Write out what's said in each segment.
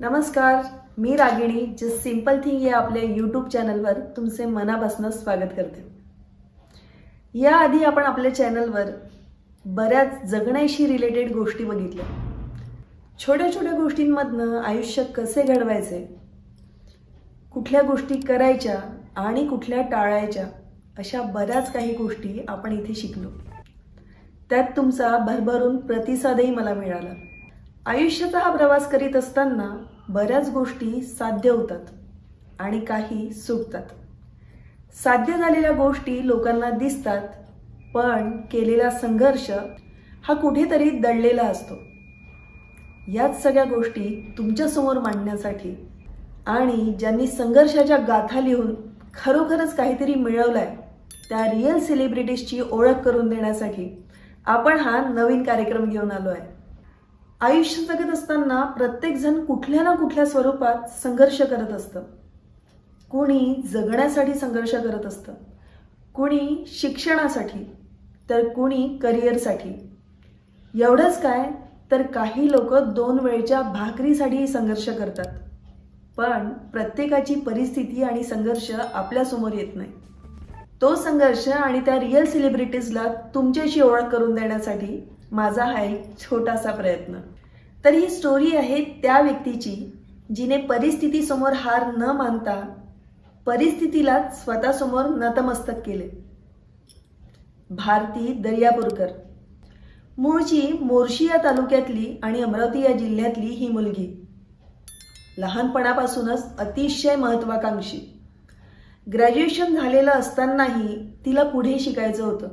नमस्कार मी रागिणी जे simple thing या आपल्या यूट्यूब चॅनलवर तुमचे मनापासून स्वागत करते. याआधी आपण आपल्या चॅनलवर बऱ्याच जगण्याशी रिलेटेड गोष्टी बघितल्या. छोट्या छोट्या गोष्टींमधनं आयुष्य कसे घडवायचे? कुठल्या गोष्टी करायच्या आणि कुठल्या टाळायच्या अशा बऱ्याच काही गोष्टी आपण इथे शिकलो. त्यात तुमचा भरभरून प्रतिसादही मला मिळाला. आयुष्याचा हा प्रवास करीत असताना बऱ्याच गोष्टी साध्य होतात आणि काही सुटतात. साध्य झालेल्या गोष्टी लोकांना दिसतात पण केलेला संघर्ष हा कुठेतरी दडलेला असतो. याच सगळ्या गोष्टी तुमच्यासमोर मांडण्यासाठी आणि ज्यांनी संघर्षाच्या गाथा लिहून खरोखरच काहीतरी मिळवलंय त्या रिअल सेलिब्रिटीजची ओळख करून देण्यासाठी आपण हा नवीन कार्यक्रम घेऊन आलो आहे आयुष्य जगत असताना प्रत्येकजण कुठल्या ना कुठल्या स्वरूपात संघर्ष करत असतं. कुणी जगण्यासाठी संघर्ष करत असतं. कुणी शिक्षणासाठी तर कुणी करिअरसाठी. एवढंच काय तर काही लोक दोन वेळच्या भाकरीसाठी संघर्ष करतात. पण प्रत्येकाची परिस्थिती आणि संघर्ष आपल्यासमोर येत नाही. तो संघर्ष आणि त्या रिअल सेलिब्रिटीजला तुमच्याशी ओळख करून देण्यासाठी माझा हा एक छोटासा प्रयत्न. तर ही स्टोरी आहे त्या व्यक्तीची जिने परिस्थितीसमोर हार न मानता परिस्थितीला स्वतःसमोर नतमस्तक केले. भारती दर्यापूरकर. मूळची मोर्शी या तालुक्यातली आणि अमरावती या जिल्ह्यातली ही मुलगी. लहानपणापासूनच अतिशय महत्वाकांक्षी ग्रॅज्युएशन झालेलं असतानाही तिला पुढे शिकायचं होतं.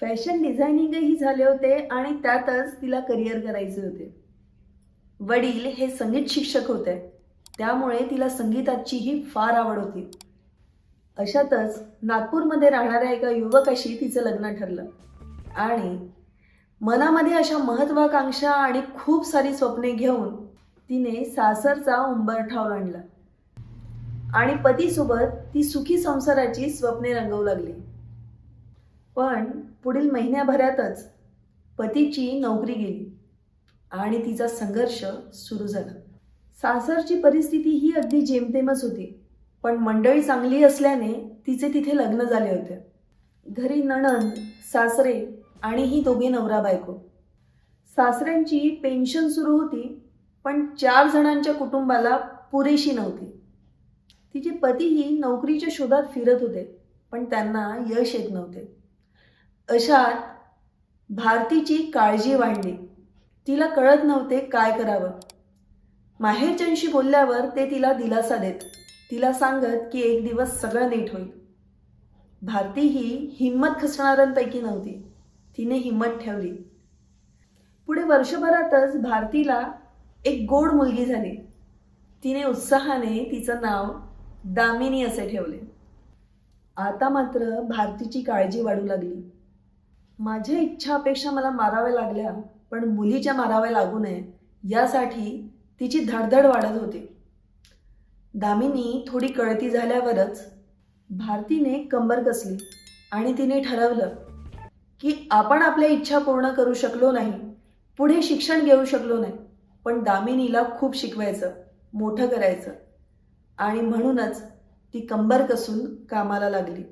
फॅशन डिझायनिंगही झाले होते आणि त्यातच तिला करिअर करायचे होते. वडील हे संगीत शिक्षक होते. त्यामुळे तिला संगीताचीही फार आवड होती. अशातच नागपूरमध्ये राहणाऱ्या एका युवकाशी तिचं लग्न ठरलं. आणि मनामध्ये अशा महत्वाकांक्षा आणि खूप सारी स्वप्ने घेऊन तिने सासरचा उंबरठाव आणला. आणि पतीसोबत ती सुखी संसाराची स्वप्ने रंगवू लागली. पण पुढील महिन्याभरातच पतीची नोकरी गेली. आणि तिचा संघर्ष सुरू झाला. सासरची परिस्थिती ही अगदी जेमतेमच होती पण मंडळी चांगली असल्याने तिचे तिथे लग्न झाले होते. घरी नणंद सासरे आणि ही दोघे नवरा बायको. सासऱ्यांची पेन्शन सुरू होती पण चार जणांच्या कुटुंबाला पुरेशी नव्हती. तिचे पतीही नोकरीच्या शोधात फिरत होते पण त्यांना यश येत नव्हते. अशात भारतीची काळजी वाढली. तिला कळत नव्हते काय करावं. माहेरच्यांशी बोलल्यावर ते तिला दिलासा देत. तिला सांगत की एक दिवस सगळं नीट होईल. भारती ही हिंमत खसणाऱ्यांपैकी नव्हती. तिने हिंमत ठेवली. पुढे वर्षभरातच भारतीला एक गोड मुलगी झाली. तिने उत्साहाने तिचं नाव दामिनी असे ठेवले. आता मात्र भारतीची काळजी वाढू लागली. माझ्या इच्छा अपेक्षा मला माराव्या लागल्या. पण मुलीच्या माराव्या लागू नये यासाठी तिची धडधड वाढत होती. दामिनी थोडी कळती झाल्यावरच भारतीने कंबर कसली आणि तिने ठरवलं की आपण आपल्या इच्छा पूर्ण करू शकलो नाही पुढे शिक्षण घेऊ शकलो नाही पण दामिनीला खूप शिकवायचं मोठं करायचं आणि म्हणूनच ती कंबर कसून कामाला लागली.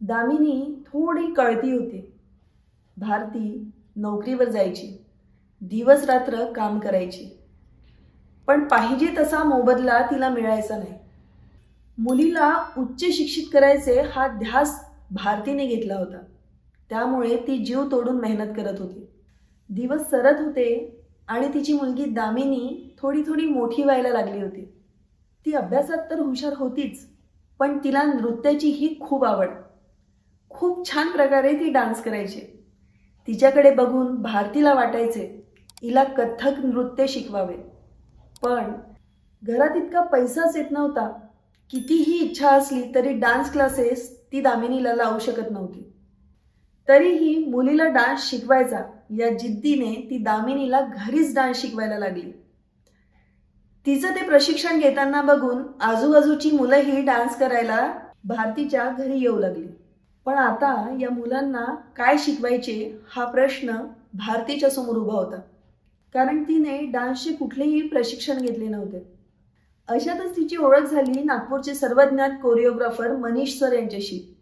दामिनी थोडी कळती होती. भारती नोकरीवर जायची. दिवस रात्र काम करायची. पण पाहिजे तसा मोबदला तिला मिळायचा नाही. मुलीला उच्च शिक्षित करायचे हा ध्यास भारतीने घेतला होता. त्यामुळे ती जीव तोडून मेहनत करत होती. दिवस सरत होते आणि तिची मुलगी दामिनी थोडी थोडी मोठी व्हायला लागली होती. ती अभ्यासात तर हुशार होतीच पण तिला नृत्याची ही खूप आवड. खूप छान प्रकारे ती डान्स करायची. तिच्याकडे बघून भारतीला वाटायचे हिला कथ्थक नृत्य शिकवावे. पण घरात इतका पैसाच येत नव्हता. कितीही इच्छा असली तरी डान्स क्लासेस ती दामिनीला लावू शकत नव्हती. तरीही मुलीला डान्स शिकवायचा या जिद्दीने ती दामिनीला घरीच डान्स शिकवायला लागली. तिचं ते प्रशिक्षण घेताना बघून आजूबाजूची मुलंही डान्स करायला भारतीच्या घरी येऊ लागली. पण आता या मुलांना काय शिकवायचे हा प्रश्न भारतीच्या समोर उभा होता. कारण तिने डान्सचे कुठलेही प्रशिक्षण घेतले नव्हते. अशातच तिची ओळख झाली नागपूरचे सर्वज्ञात कोरिओग्राफर मनीष सर यांच्याशी.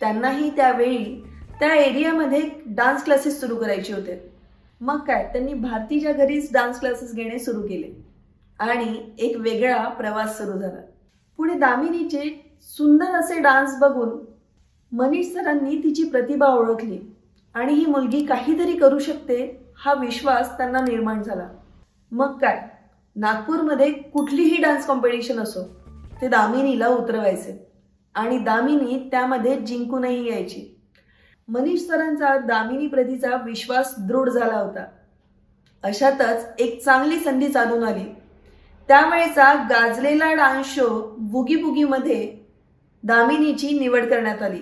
त्यांनाही त्यावेळी त्या एरियामध्ये डान्स क्लासेस सुरू करायचे होते. मग काय त्यांनी भारतीच्या घरीच डान्स क्लासेस घेणे सुरू केले. आणि एक वेगळा प्रवास सुरू झाला. पुढे दामिनीचे सुंदर असे डान्स बघून मनीष सरांनी तिची प्रतिभा ओळखली आणि ही मुलगी काहीतरी करू शकते हा विश्वास त्यांना निर्माण झाला. मग काय? नागपूरमध्ये कुठलीही डान्स कॉम्पिटिशन असो ते दामिनीला उतरवायचे आणि दामिनी त्यामध्ये जिंकूनही यायची. मनीष सरांचा दामिनी प्रतीचा विश्वास दृढ झाला होता. अशातच एक चांगली संधी चालून आली. त्यावेळेचा गाजलेला डान्स शो बुगी बुगीमध्ये दामिनीची निवड करण्यात आली.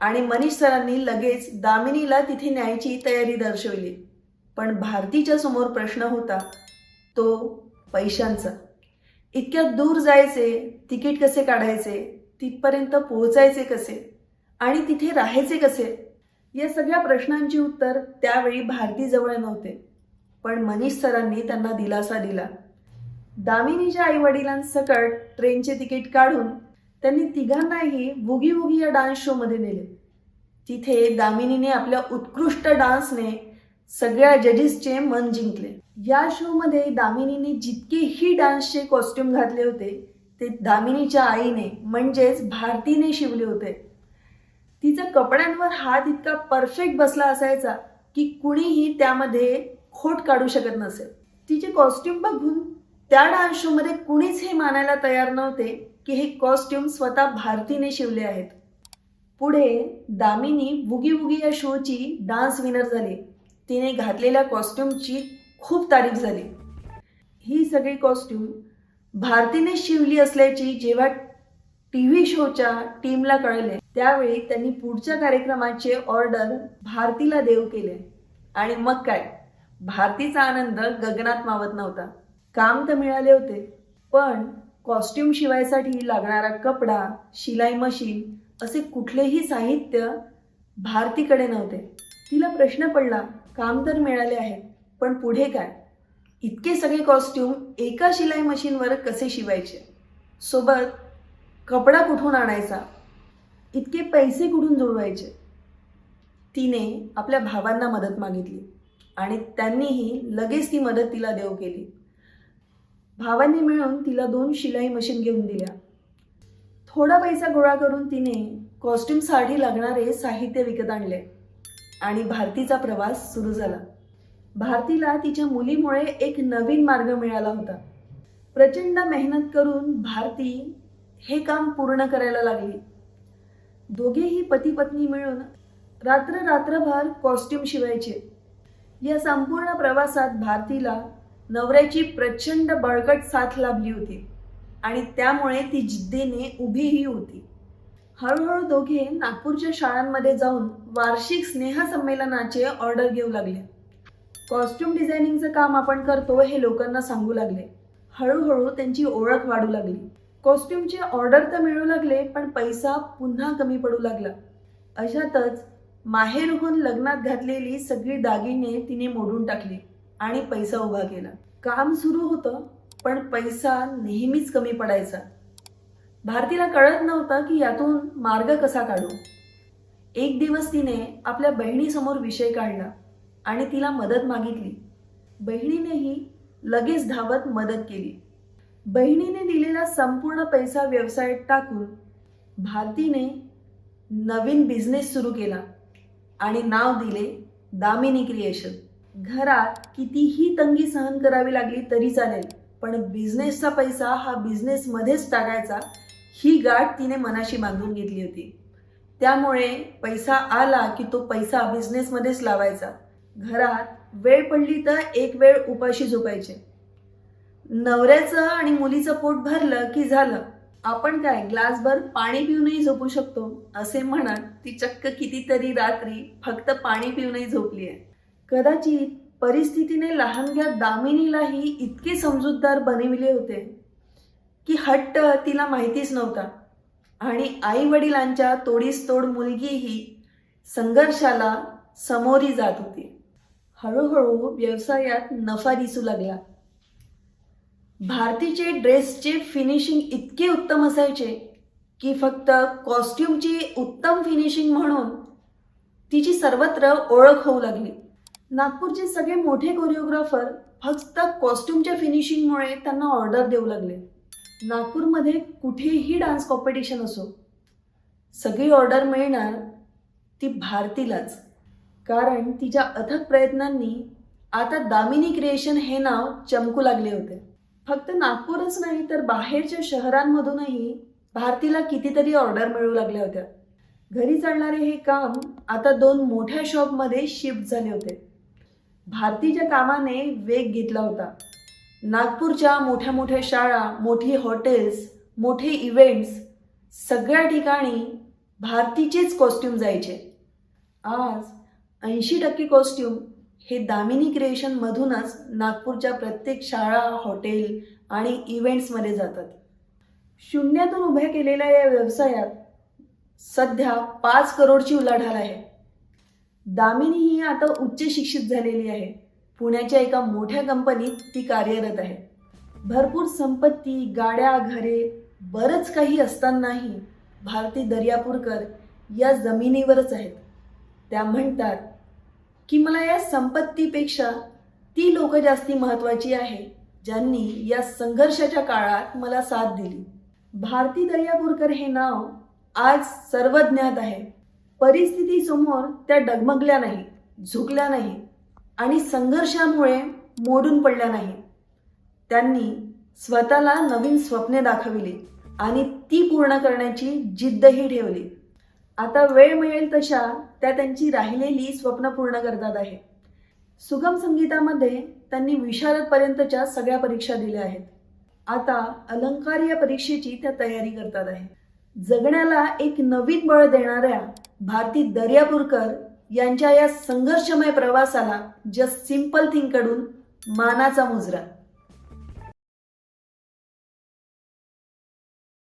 आणि मनीष सरांनी लगेच दामिनीला तिथे न्यायची तयारी दर्शवली. पण भारतीच्या समोर प्रश्न होता तो पैशांचा. इतक्या दूर जायचे तिकीट कसे काढायचे तिथपर्यंत पोहोचायचे कसे आणि तिथे राहायचे कसे? या सगळ्या प्रश्नांची उत्तर त्यावेळी भारतीजवळ नव्हते. पण मनीष सरांनी त्यांना दिलासा दिला. दामिनीच्या आईवडिलांसकट ट्रेनचे तिकीट काढून त्यांनी तिघांनाही बुगी बुगी या डान्स शोमध्ये नेले. तिथे दामिनीने आपल्या उत्कृष्ट डान्सने सगळ्या जजेसचे मन जिंकले. या शोमध्ये दामिनीने जितकेही डान्सचे कॉस्ट्युम घातले होते ते दामिनीच्या आईने म्हणजेच भारतीने शिवले होते. तिचा कपड्यांवर हात इतका परफेक्ट बसला असायचा की कुणीही त्यामध्ये खोट काढू शकत नसेल. तिचे कॉस्ट्युम बघून त्या डान्स शोमध्ये कुणीच हे मानायला तयार नव्हते की हे कॉस्ट्युम स्वतः भारतीने शिवले आहेत. पुढे दामिनी बुगी बुगी या शोची डान्स विनर झाली. तिने घातलेल्या कॉस्ट्युमची खूप तारीफ झाली. ही सगळी कॉस्ट्युम भारतीने शिवली असल्याची जेव्हा टी व्ही शोच्या टीमला कळले त्यावेळी त्यांनी पुढच्या कार्यक्रमाचे ऑर्डर भारतीला देव केले. आणि मग काय? भारतीचा आनंद गगनात मावत नव्हता. काम तर मिळाले होते पण कॉस्ट्युम शिवायसाठी लागणारा कपडा शिलाई मशीन असे कुठलेही साहित्य भारतीकडे नव्हते. तिला प्रश्न पडला काम तर मिळाले आहे पण पुढे काय? इतके सगळे कॉस्ट्युम एका शिलाई मशीनवर कसे शिवायचे? सोबत कपडा कुठून आणायचा? इतके पैसे कुठून जुळवायचे? तिने आपल्या भावांना मदत मागितली आणि त्यांनीही लगेच ती मदत तिला देऊ केली. भावांनी मिळून तिला दोन शिलाई मशीन घेऊन दिल्या. थोडा पैसा गोळा करून तिने कॉस्ट्युमसाठी लागणारे साहित्य विकत आणले. आणि भारतीचा प्रवास सुरू झाला. भारतीला तिच्या मुलीमुळे एक नवीन मार्ग मिळाला होता. प्रचंड मेहनत करून भारती हे काम पूर्ण करायला लागली. दोघेही पती पत्नी मिळून रात्र रात्रभर कॉस्ट्युम शिवायचे. या संपूर्ण प्रवासात भारतीला नवऱ्याची प्रचंड बळकट साथ लाभली होती आणि त्यामुळे ती जिद्दीने उभीही होती. हळूहळू दोघे नागपूरच्या शाळांमध्ये जाऊन वार्षिक स्नेहसंमेलनाचे ऑर्डर घेऊ लागले. कॉस्ट्युम डिझायनिंगचं काम आपण करतो हे लोकांना सांगू लागले. हळूहळू त्यांची ओळख वाढू लागली. कॉस्ट्युमचे ऑर्डर तर मिळू लागले पण पैसा पुन्हा कमी पडू लागला. अशातच माहेरहून लग्नात घातलेली सगळी दागिने तिने मोडून टाकली आणि पैसा उभा केला. काम सुरू होतं पण पैसा नेहमीच कमी पडायचा. भारतीला कळत नव्हतं की यातून मार्ग कसा काढू. एक दिवस तिने आपल्या बहिणीसमोर विषय काढला आणि तिला मदत मागितली. बहिणीनेही लगेच धावत मदत केली. बहिणीने दिलेला संपूर्ण पैसा व्यवसायात टाकून भारतीने नवीन बिझनेस सुरू केला आणि नाव दिले दामिनी क्रिएशन घरात कितीही तंगी सहन करावी लागली तरी चालेल पण बिझनेसचा पैसा हा बिझनेसमध्येच टाकायचा ही गाठ तिने मनाशी बांधून घेतली होती. त्यामुळे पैसा आला की तो पैसा बिझनेसमध्येच लावायचा. घरात वेळ पडली तर एक वेळ उपाशी झोपायचे. नवऱ्याचं आणि मुलीचं पोट भरलं की झालं आपण काय ग्लासभर पाणी पिऊनही झोपू शकतो असे म्हणत ती चक्क कितीतरी रात्री फक्त पाणी पिऊनही झोपली आहे. कदाचित परिस्थितीने लहानग्या दामिनीलाही इतके समजूतदार बनविले होते की हट्ट तिला माहितीच नव्हता. आणि आई वडिलांच्या तोडीस तोड मुलगीही संघर्षाला समोरी जात होती. हळूहळू व्यवसायात नफा दिसू लागला. भारतीचे ड्रेसचे फिनिशिंग इतके उत्तम असायचे की फक्त कॉस्ट्युमची उत्तम फिनिशिंग म्हणून तिची सर्वत्र ओळख होऊ लागली. नागपूरचे सगळे मोठे कोरिओग्राफर फक्त कॉस्ट्युमच्या फिनिशिंगमुळे त्यांना ऑर्डर देऊ लागले. नागपूरमध्ये कुठेही डान्स कॉम्पिटिशन असो सगळी ऑर्डर मिळणार ती भारतीलाच. कारण तिच्या अथक प्रयत्नांनी आता दामिनी क्रिएशन हे नाव चमकू लागले होते. फक्त नागपूरच नाही तर बाहेरच्या शहरांमधूनही भारतीला कितीतरी ऑर्डर मिळू लागल्या होत्या. घरी चालणारे हे काम आता दोन मोठ्या शॉपमध्ये शिफ्ट झाले होते. भारतीच्या कामाने वेग घेतला होता. नागपूरच्या मोठ्या मोठ्या शाळा मोठी हॉटेल्स मोठे इव्हेंट्स सगळ्या ठिकाणी भारतीचेच कॉस्ट्युम जायचे. आज ऐंशी टक्के कॉस्ट्युम हे दामिनी क्रिएशनमधूनच नागपूरच्या प्रत्येक शाळा हॉटेल आणि इव्हेंट्समध्ये जातात. शून्यातून उभ्या केलेल्या या व्यवसायात सध्या पाच करोडची उलाढाल आहे. दामिनी ही आता उच्च शिक्षित झालेली आहे. पुण्याच्या एका मोठ्या कंपनीत ती कार्यरत आहे. भरपूर संपत्ती गाड्या घरे बरंच काही असतानाही भारती दर्यापूरकर या जमिनीवरच आहेत. त्या म्हणतात की मला या संपत्तीपेक्षा ती लोक जास्ती महत्त्वाची आहे ज्यांनी या संघर्षाच्या काळात मला साथ दिली. भारती दर्यापूरकर हे नाव आज सर्वज्ञात आहे. परिस्थितीसमोर त्या डगमगल्या नाही झुकल्या नाही आणि संघर्षामुळे मोडून पडल्या नाही. त्यांनी स्वतःला नवीन स्वप्ने दाखविली आणि ती पूर्ण करण्याची जिद्दही ठेवली. आता वेळ मिळेल तशा त्या त्यांची राहिलेली स्वप्न पूर्ण करतात आहे सुगम संगीतामध्ये त्यांनी विशारदपर्यंतच्या सगळ्या परीक्षा दिल्या आहेत. आता अलंकार या परीक्षेची त्या तयारी करतात आहे जगण्याला एक नवीन बळ देणाऱ्या भारती दर्यापूरकर यांच्या या संघर्षमय प्रवासाला जस्ट सिंपल थिंगकडून मानाचा मुजरा.